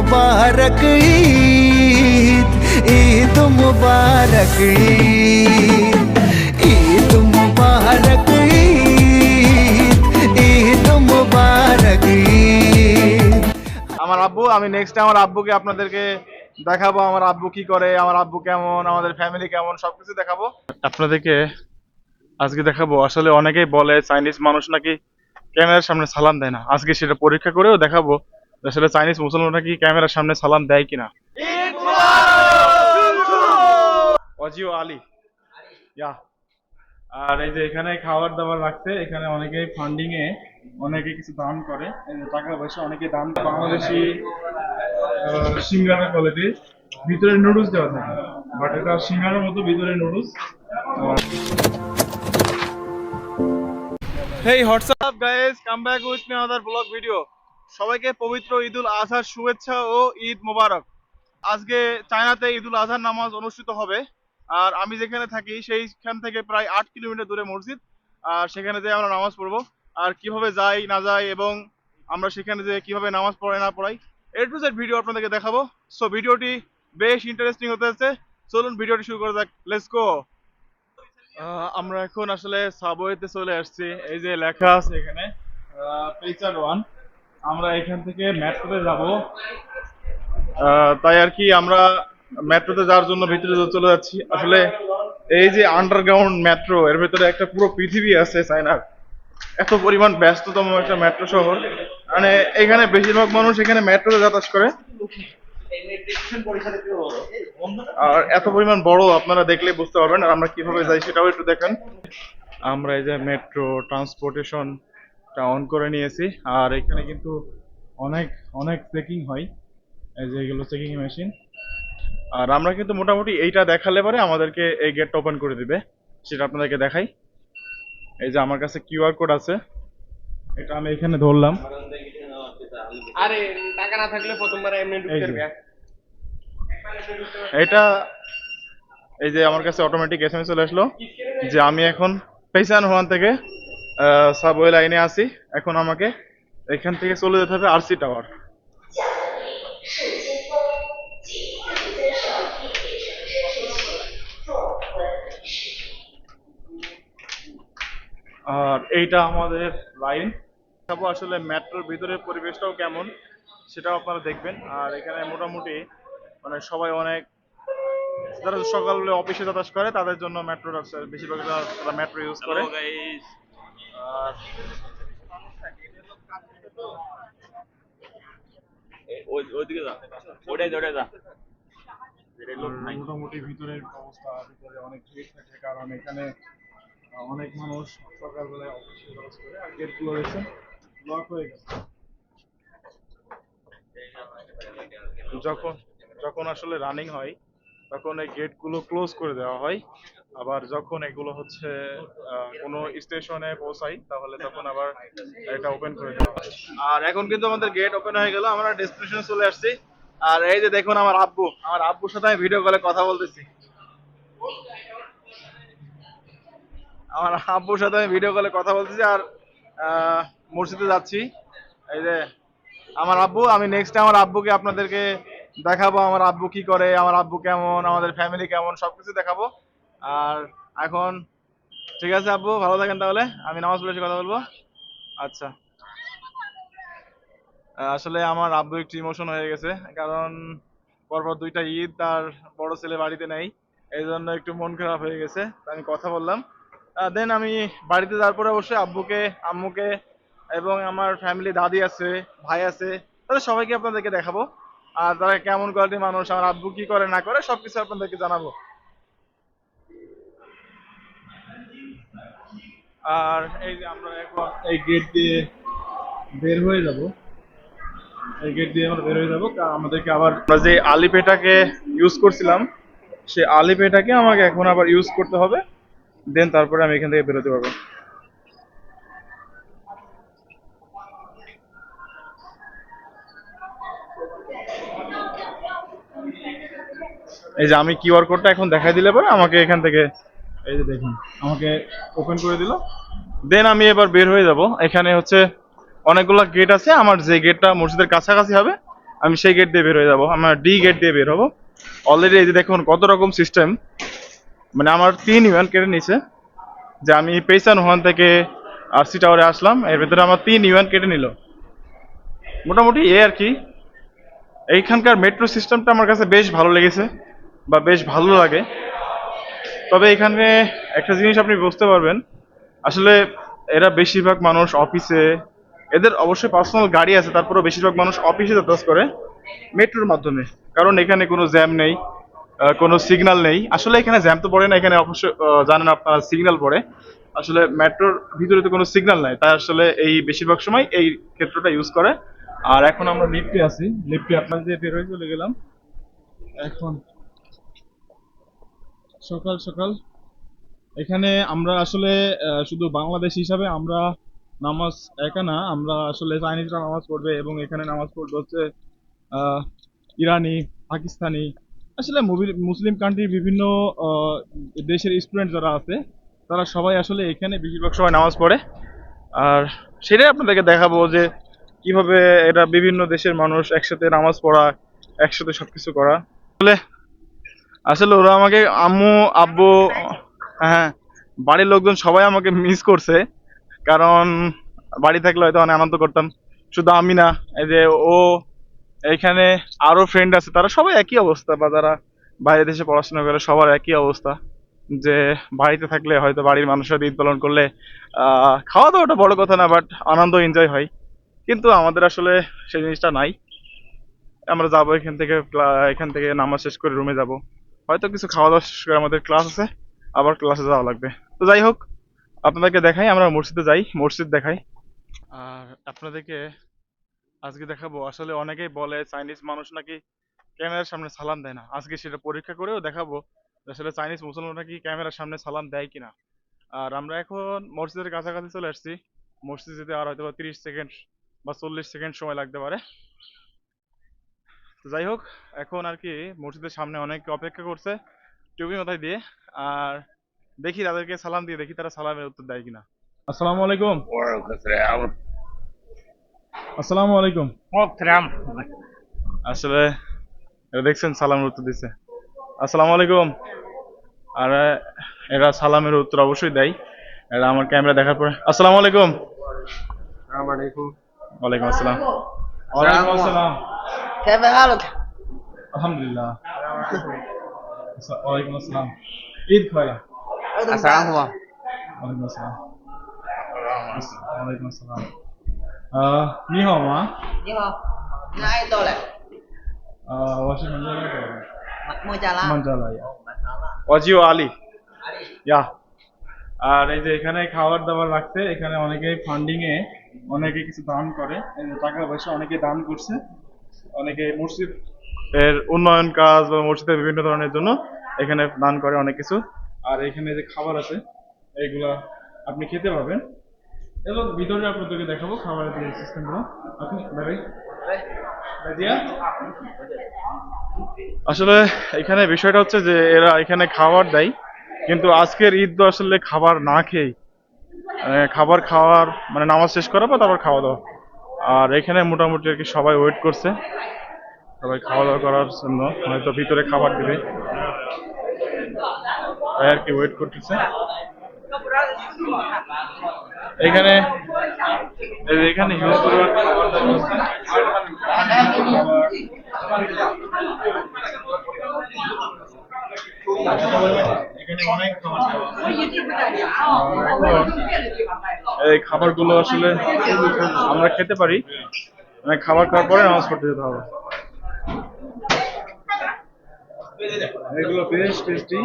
মুবারক ঈদ ঈদ মুবারক ঈদ ঈদ মুবারক ঈদ আমার আব্বু, আমি নেক্সট আমার আব্বুকে আপনাদেরকে দেখাবো, আমার আব্বু কি করে, আমার আব্বু কেমন, আমাদের ফ্যামিলি কেমন, সবকিছু দেখাবো। আপনাদেরকে আজকে দেখাবো, আসলে অনেকেই বলে চাইনিজ মানুষ নাকি ক্যামেরার সামনে সালাম দেয় না। আজকে সেটা পরীক্ষা করেও দেখাবো। আসলে চাইনিজ মুসলমান নাকি ক্যামেরার সামনে সালাম দেয় কিনা? অজিও আলী। ইয়া। আর এই যে এখানে খাবার দাবার রাখছে এখানে অনেকে ফান্ডিং এ অনেকে কিছু দান করে। টাকা পয়সা অনেকে দান বাংলাদেশি সিঙ্গারা কোয়ালিটি ভিতরে নুডলস দেওয়া থাকে। বাট এটা সিঙ্গারার মতো ভিতরে noodles hey what's up guys come back with me another vlog video সবাইকে পবিত্র ঈদুল আজহার শুভেচ্ছা ও ঈদ মোবারক। আজকে চায়নাতে ঈদুল আজহার নামাজ অনুষ্ঠিত হবে। আর আমি যেখানে থাকি, সেইখান থেকে প্রায় আট কিলোমিটার দূরে মসজিদ। আর সেখানে যে আমরা নামাজ পড়ব। আর কীভাবে যাই না যাই এবং আমরা সেখানে যে কীভাবে নামাজ পড়াই না পড়াই এ টু জেড ভিডিও আপনাদেরকে দেখাবো। সো ভিডিওটি বেশ ইন্টারেস্টিং হতে যাচ্ছে চলুন ভিডিওটি শুরু করা যাক। লেটস গো আমরা এখন আসলে সাবওয়েতে চলে আসছি। এই যে লেখা আছে এখানে। পেচার ওয়ান আমরা এখান থেকে মেট্রোতে যাব। তাই আর কি আমরা মেট্রোতে যাওয়ার জন্য ভিতরে চলে যাচ্ছি। আসলে এই যে আন্ডারগ্রাউন্ড মেট্রো এর ভিতরে একটা পুরো পৃথিবী আছে চায়নার। এত পরিমাণ ব্যস্ততম একটা মেট্রো শহর। মানে এখানে বেশিরভাগ মানুষ এখানে মেট্রোতে যাতায়াত করে। আর এত পরিমাণ বড় আপনারা দেখলে বুঝতে পারবেন। আর আমরা কীভাবে যাই সেটাও একটু দেখেন। আমরা এই যে মেট্রো ট্রান্সপোর্টেশনটা অন করে নিয়েছি। আর এখানে কিন্তু অনেক অনেক চেকিং হয়। এই যে এগুলো চেকিং মেশিন আর আমরা কিন্তু মোটামুটি এইটা দেখালে পরে আমাদেরকে এই গেটটা ওপেন করে দিবে। সেটা আপনাদেরকে দেখাই। এই যে আমার কাছে কিউআর কোড আছে। এটা আমি এখানে ধরলাম। আরে টাকা না থাকলে প্রথমবার এমনি ঢুকতে এটা এই যে আমার কাছে অটোমেটিক এসএমএস চলে আসলো। যে আমি এখন পেসান ওয়ান থেকে সাবওয়ে লাইনে আছি। এখন আমাকে এখান থেকে চলে যেতে হবে আরসি টাওয়ার আর এইটা আমাদের লাইন দেখাবো আসলে মেট্রোর ভিতরের পরিবেশটাও কেমন, সেটাও আপনারা দেখবেন। আর এখানে মোটামুটি মানে সবাই অনেক যারা সকালে অফিসে যাতায়াত করে, তাদের জন্য মেট্রো বেশিরভাগ মেট্রো ইউজ করে। ওইদিকে যা। ওটাই ওটাই যা। মোটামুটি ভিতরের অবস্থা ভিতরে অনেক ভিড় থাকে কারণ এখানে অনেক মানুষ সকালবেলায় অফিসে যাতায়াত করে আর গেটগুলো দেখছেন ব্লক হয়ে গেছে। যখন যখন আসলে রানিং হয় তখন এই গেটগুলো ক্লোজ করে দেওয়া হয়। আবার যখন এগুলো হচ্ছে কোনো স্টেশনে পৌঁছাই, তাহলে তখন আবার এটা ওপেন করে দেওয়া হয়। আর এখন কিন্তু আমাদের গেট ওপেন হয়ে গেল, আমরা ডেস্টিনেশনে চলে আসছি। আর এই যে দেখুন আমার আব্বু, আমার আব্বুর সাথে আমি ভিডিও কলে কথা বলতেছি। আমার আব্বুর সাথে আমি ভিডিও কলে কথা বলতেছি আর মসজিদে যাচ্ছি। এই যে, আমার আব্বু, আমি নেক্সট আমার আব্বুকে আপনাদেরকে দেখাবো আমার আব্বু কি করে, আমার আব্বু কেমন, আমাদের ফ্যামিলি কেমন, সবকিছু দেখাবো। আর এখন, ঠিক আছে আব্বু, ভালো থাকেন তাহলে, আমি নামাজ পড়ে কথা বলব। আচ্ছা। আসলে আমার আব্বু একটু ইমোশন হয়ে গেছে, কারণ পরপর দুইটা ঈদ, তার বড় ছেলে বাড়িতে নেই এই জন্য একটু মন খারাপ হয়ে গেছে আমি কথা বললাম। দেন আমি বাড়িতে যাওয়ার পরে অবশ্যই আব্বুকে, আম্মুকে এবং আমার ফ্যামিলি দাদি আছে, ভাই আছে, তাদের সবাইকে আপনাদেরকে দেখাবো। আর তারা কেমন কোয়ালিটির মানুষ, আমার আব্বু কি করে, না করে, সবকিছু আপনাদেরকে জানাব। আর এই যে আমরা এখন এই গেট দিয়ে বের হয়ে যাব। এই গেট দিয়ে আমরা বের হয়ে যাব আমাদেরকে আবার আমরা যে আলিপেটাকে ইউজ করছিলাম, সে আলিপেটাকে আমাকে এখন আবার ইউজ করতে হবে। দেন তারপরে আমি এখান থেকে বেরোতে পারব। এই যে আমি কিউআর কোডটা এখন দেখাই দিলে পরে আমাকে এখান থেকে, এই যে দেখুন, আমাকে ওপেন করে দিল। দেন আমি এবার বের হয়ে যাব। এখানে হচ্ছে অনেকগুলো গেট আছে। আমার যে গেটটা মসজিদের কাছাকাছি হবে, আমি সেই গেট দিয়ে বের হয়ে যাব। আমার ডি গেট দিয়ে বের হব। অলরেডি এই যে দেখুন কত রকম সিস্টেম মানে আমার তিন ইউএন কেটে নিছে। যে আমি পেসান ওয়ান থেকে আরসি টাওয়ারে আসলাম। এর ভেতরে আমার তিন ইউএন কেটে নিল। মোটামুটি এ আর কি। এইখানকার মেট্রো সিস্টেমটা আমার কাছে বেশ ভালো লেগেছে। বা বেশ ভালো লাগে। তবে এখানে একটা জিনিস আপনি বুঝতে পারবেন, আসলে এরা বেশিরভাগ মানুষ অফিসে এদের অবশ্যই পার্সোনাল গাড়ি আছে, তারপরেও বেশিরভাগ মানুষ অফিসে যাতায়াত করে মেট্রোর মাধ্যমে। কারণ এখানে কোনো জ্যাম নেই কোনো সিগনাল নেই। আসলে এখানে জ্যাম তো পড়ে না, এখানে অবশ্যই জানেন আপনারা সিগন্যাল পড়ে। আসলে মেট্রোর ভিতরে তো কোনো সিগনাল নাই, তাই আসলে এই বেশিরভাগ সময় এই ক্ষেত্রটা ইউজ করে। আর এখন আমরা লিফটে আছি। লিফটে আপনার যে বের হয়ে চলে গেলাম, এখন সকাল সকাল। এখানে আমরা আসলে শুধু বাংলাদেশ হিসাবে আমরা নামাজ একা না, আমরা আসলে চাইনিজরা নামাজ পড়বে এবং এখানে নামাজ পড়বে হচ্ছে ইরানি, পাকিস্তানি। আসলে মুসলিম কান্ট্রির বিভিন্ন দেশের স্টুডেন্ট যারা আছে, তারা সবাই আসলে এখানে বেশিরভাগ সময় নামাজ পড়ে। আর সেটাই আপনাদেরকে দেখাবো যে কীভাবে এটা বিভিন্ন দেশের মানুষ একসাথে নামাজ পড়া, একসাথে সবকিছু করা। আসলে আসলে ওরা আমাকে আম্মু, আব্বু হ্যাঁ বাড়ির লোকজন সবাই আমাকে মিস করছে। কারণ বাড়ি থাকলে হয়তো অনেক আনন্দ করতাম। শুধু আমি না, এই যে ও এখানে আরও ফ্রেন্ড আছে, তারা সবাই একই অবস্থা বা যারা বাইরে দেশে পড়াশোনা করে, সবার একই অবস্থা। যে বাড়িতে থাকলে হয়তো বাড়ির মানুষের ঈদ পালন করলে খাওয়া দাওয়াটা বড় কথা না বাট আনন্দ এনজয় হয়। কিন্তু আমাদের আসলে সেই জিনিসটা নাই। আমরা যাব এখান থেকে এখান থেকে নামাজ শেষ করে রুমে যাব। হয়তো কিছু খাওয়া দাওয়া শেষ করে আমাদের ক্লাস আছে, আবার ক্লাসে যাওয়া লাগবে। তো যাই হোক, আপনাদেরকে দেখাই, আমরা মসজিদে যাই, মসজিদ দেখাই। আর আপনাদেরকে আজকে দেখাবো, আসলে অনেকেই বলে চাইনিজ মানুষ নাকি ক্যামেরার সামনে সালাম দেয় না। আজকে সেটা পরীক্ষা করেও দেখাবো আসলে চাইনিজ মুসলমান নাকি ক্যামেরার সামনে সালাম দেয় কিনা। আর আমরা এখন মসজিদের কাছাকাছি চলে আসছি। মসজিদ যেতে আর হয়তো বা তিরিশ সেকেন্ড বা চল্লিশ সেকেন্ড সময় লাগতে পারে। তো যাই হোক এখন আর কি মসজিদের সামনে অনেক অপেক্ষা করছে টুপি মাথায় দিয়ে। আর দেখি তাদেরকে সালাম দিয়ে দেখি তারা সালামের উত্তর দেয় কিনা। আসসালামু আলাইকুম। আসসালামু আলাইকুম। আসলে এরা দেখছেন সালামের উত্তর দিচ্ছে আসসালামু আলাইকুম। আর এরা সালামের উত্তর অবশ্যই দেয়। এরা আমার ক্যামেরা দেখার পরে আসসালামু আলাইকুম। ওয়ালাইকুম আসসালাম। ওয়ালাইকুম আসসালাম। كيف حالك؟ আলহামদুলিল্লাহ ওয়ালাইকুম আসসালাম ঈদ খয়রা السلام عليكم ওয়ালাইকুম আসসালাম ওয়ালাইকুম আসসালাম আহ 你好吗？你好，你哪里到的？啊，我是孟加拉的。孟孟加拉。孟加拉呀。孟加拉。 অজিও আলী哪里？ইয়া আর এই যে এখানে খাবার দাবার রাখছে এখানে অনেকে ফান্ডিং এ অনেকে কিছু দান করে এই যে টাকা পয়সা অনেকে দান করছে অনেকে মসজিদ এর উন্নয়ন কাজ বা মসজিদের বিভিন্ন ধরনের জন্য এখানে দান করে অনেক কিছু। আর এখানে যে খাবার আছে, এইগুলা আপনি খেতে পাবেন এবং ভিতরে আপনাদেরকে দেখাবো খাবারের যে সিস্টেমগুলো আপনি, ভাই আসলে এখানে বিষয়টা হচ্ছে যে এরা এখানে খাবার দেয়, কিন্তু আজকের ঈদ তো আসলে খাবার না খেয়েই। মানে খাবার খাওয়ার মানে নামাজ শেষ করার পর তারপর খাওয়া দাওয়া আর এখানে মোটামুটি আর কি সবাই ওয়েট করছে। সবাই খাওয়া দাওয়া করার জন্য। হয়তো ভিতরে খাবার দিবে। তাই আর কি ওয়েট করতেছে। এখানে এখানে হিউজ পরিমাণ খাবার দাবার আছে। এখানে অনেক খাবার এই খাবারগুলো আসলে আমরা খেতে পারি। মানে খাবার খাওয়ার পরে নামাজ পড়তে যেতে হবে। এগুলো বেশ টেস্টি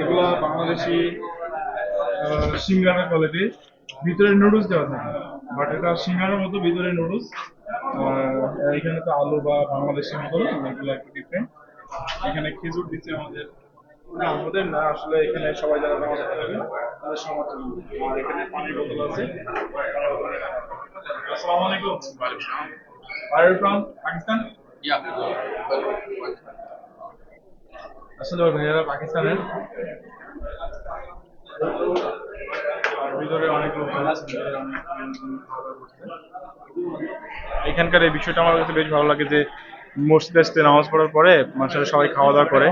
এগুলো বাংলাদেশি আহ, সিঙ্গারা কোয়ালিটি। ভিতরে নুডলস দেওয়া থাকে। বাট এটা সিঙ্গারার মতো ভিতরে নুডলস এখানে তো আলু বা বাংলাদেশের মতো এগুলো একটু ডিফারেন্ট এখানে খেজুর দিচ্ছে আমাদের না আমাদের না আসলে এখানে সবাই যারা নামাজ যাবে তাদের সবার জন্য আর এখানে পানির বোতল আছে। আসসালামু আলাইকুম। From? পাকিস্তান? আসলে ভাইয়ারা পাকিস্তানের। ভিতরে অনেক করছে। এখানকার এই বিষয়টা আমার কাছে বেশ ভালো লাগে যে মসজিদে আসতে নামাজ পড়ার পরে মানুষের সবাই খাওয়া দাওয়া করে।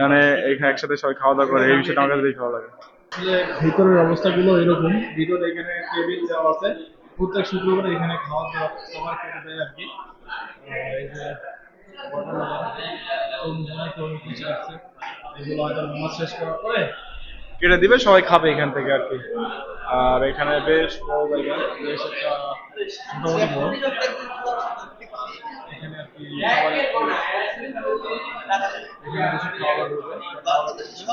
মানে এখানে একসাথে সবাই খাওয়া দাওয়া করে, এই বিষয়টা আমার কাছে ভালো লাগে। ভিতরের অবস্থাগুলো এরকম। ভিতরে এখানে টেবিল দেওয়া আছে। প্রত্যেক শুক্রবার এখানে খাওয়া দাওয়া সবার খেতে দেয় আর কি। কেটে দিবে, সবাই খাবে এখান থেকে আর কি। আর এখানে বেশ বড় জায়গা, বেশ একটা মোটামুটি বড় এখানে আর কি সবাই একটু- এখানে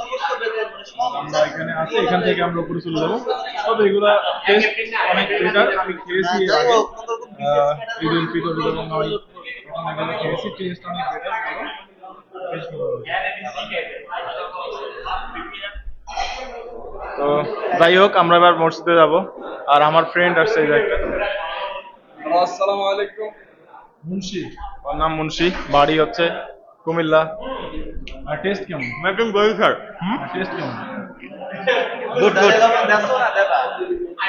বসে খাওয়া দাওয়া আমরা এখানে আছি এখান থেকে আমরা উপরে চলে যাব। তবে এগুলা টেস্ট অনেক বেটার আমি খেয়েছি এর আগে। আহ, ফিতর যখন হয় তখন এগুলো খেয়েছি টেস্ট অনেক বেটার বেশ ভালো লাগে। তো যাই হোক আমরা এবার মসজিদে যাব আর আমার ফ্রেন্ড আসছে এই আসসালামু আলাইকুম। মুন্সি। ওর নাম মুন্সি বাড়ি হচ্ছে কুমিল্লা। আর টেস্ট কেমন? একদম গরু স্যার। টেস্ট কেমন? গুড গুড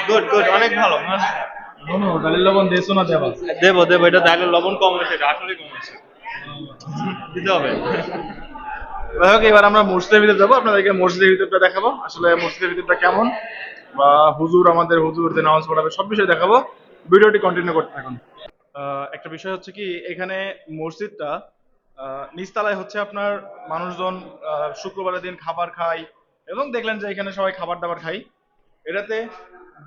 গুড গুড অনেক ভালো। ডালের লবণ দেছো না দেবা? দেবো দেবো। এটা ডালের লবণ কম হয়েছে এটা আসলে কম হয়েছে। দিতে হবে। যাই হোক এবার আমরা মসজিদের ভিতরে যাব। আপনাদেরকে মসজিদের ভিতরটা দেখাবো। আসলে মসজিদের ভিতরটা কেমন? বা হুজুর আমাদের হুজুর যে নামাজ পড়াবে সব বিষয় দেখাবো। ভিডিওটি কন্টিনিউ করতে থাকুন। আহ, একটা বিষয় হচ্ছে কি এখানে মসজিদটা নিচতলায় হচ্ছে আপনার মানুষজন শুক্রবারের দিন খাবার খায় এবং দেখলেন যে এখানে সবাই খাবার দাবার খায়। এটাতে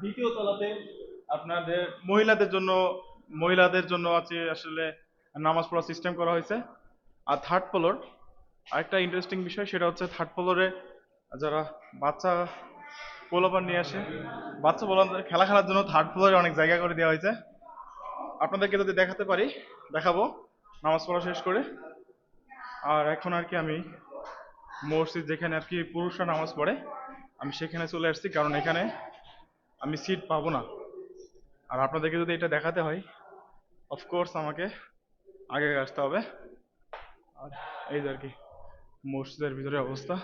দ্বিতীয় তলাতে আপনাদের মহিলাদের জন্য মহিলাদের জন্য আছে আসলে নামাজ পড়ার সিস্টেম করা হয়েছে। আর থার্ড ফ্লোর আরেকটা ইন্টারেস্টিং বিষয় সেটা হচ্ছে থার্ড ফ্লোরে যারা বাচ্চা পোলাপান নিয়ে আসে, বাচ্চা পোলাপান খেলা খেলার জন্য থার্ড ফ্লোরে অনেক জায়গা করে দেওয়া হয়েছে। আপনাদেরকে যদি দেখাতে পারি, দেখাবো। নামাজ পড়া শেষ করে আর এখন আর কি আমি মসজিদ যেখানে আর কি পুরুষরা নামাজ পড়ে, আমি সেখানে চলে আসছি কারণ এখানে আমি সিট পাবো না। আর আপনাদেরকে যদি এটা দেখাতে হয় অফকোর্স আমাকে আগে আসতে হবে। আর এই যে আর কি মসজিদের ভিতরে অবস্থা।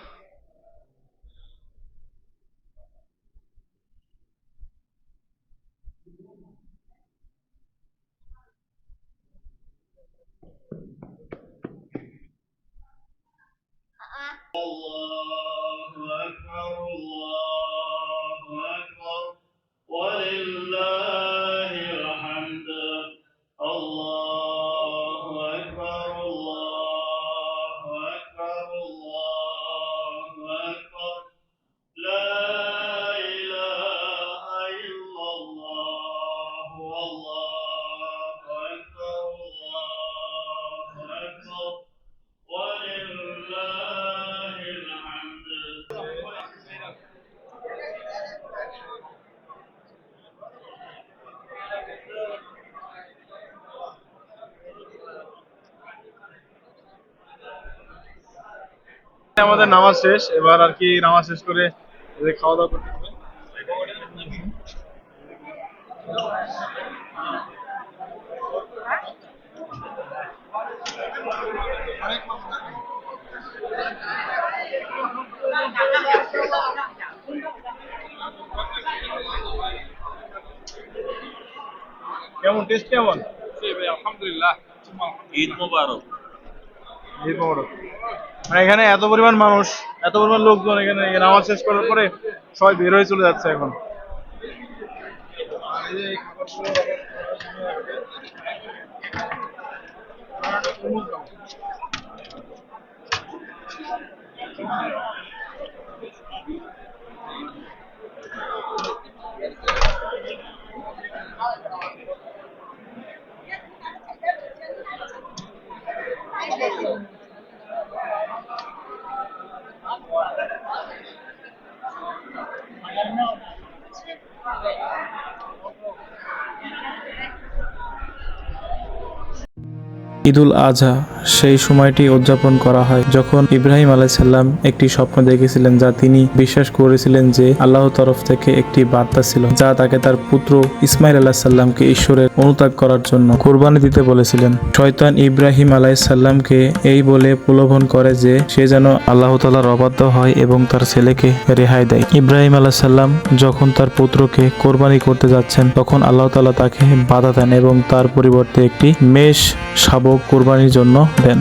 Allah. আমাদের নামাজ শেষ এবার আর কি নামাজ শেষ করে খাওয়া দাওয়া করতে হবে। কেমন টেস্ট কেমন? ঈদ মোবারক। ঈদ মোবারক। মানে এখানে এত পরিমাণ মানুষ, এত পরিমাণ লোকজন এখানে নামাজ শেষ করার পরে সবাই বের হয়ে চলে যাচ্ছে এখন। এই ঈদুল আজহা, সেই সময়টি উদযাপন করা হয় যখন ইব্রাহিম আলাইসাল্লাম একটি স্বপ্ন দেখেছিলেন যা তিনি বিশ্বাস করেছিলেন যে আল্লাহ তরফ থেকে একটি বার্তা ছিল, যা তাকে তার পুত্র ইসমাইল আলাহ সাল্লামকে ঈশ্বরের অনুতাগ করার জন্য কোরবানি দিতে বলেছিলেন। শয়তান ইব্রাহিম আলাইসাল্লামকে এই বলে প্রলোভন করে যে সে যেন আল্লাহ তালার অবাধ্য হয় এবং তার ছেলেকে রেহাই দেয়। ইব্রাহিম আলাহ সাল্লাম যখন তার পুত্রকে কোরবানি করতে যাচ্ছেন, তখন আল্লাহ তালা তাকে বাধা দেন এবং তার পরিবর্তে একটি মেষ শাবক কোরবানির জন্য দেন।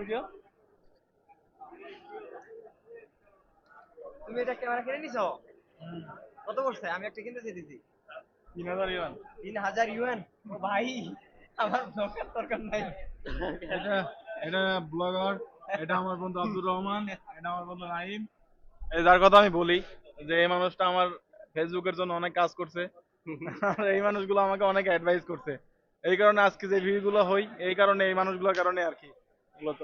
ভিডিও তুমি এটা ক্যামেরা কিনে নিছো? কত করছে আমি একটা কিনতে দিছি তিন হাজার ইউয়ান তিন হাজার ইউএন ভাই আমার দরকার দরকার নাই। এটা এটা ব্লগার এটা আমার বন্ধু আব্দুর রহমান এটা আমার বন্ধু নাইম এই যার কথা আমি বলি যে এই মানুষটা আমার ফেসবুকের জন্য অনেক কাজ করছে। আর এই মানুষগুলো আমাকে অনেক অ্যাডভাইস করছে। এই কারণে আজকে যে ভিউ গুলো হই এই কারণে এই মানুষগুলোর কারণে আর কি। মূলত।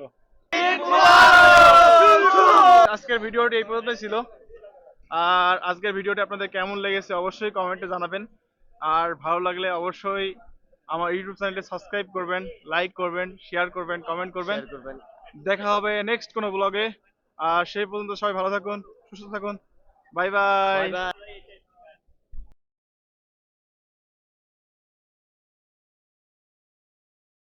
আজকের ভিডিওটি এই পর্যন্তই ছিল। আর আজকের ভিডিওটি আপনাদের কেমন লেগেছে অবশ্যই কমেন্টে জানাবেন। আর ভালো লাগলে অবশ্যই আমার ইউটিউব চ্যানেলটি সাবস্ক্রাইব করবেন লাইক করবেন শেয়ার করবেন কমেন্ট করবেন। দেখা হবে নেক্সট কোনো ব্লগে। আর সেই পর্যন্ত সবাই ভালো থাকুন সুস্থ থাকুন। Bye bye.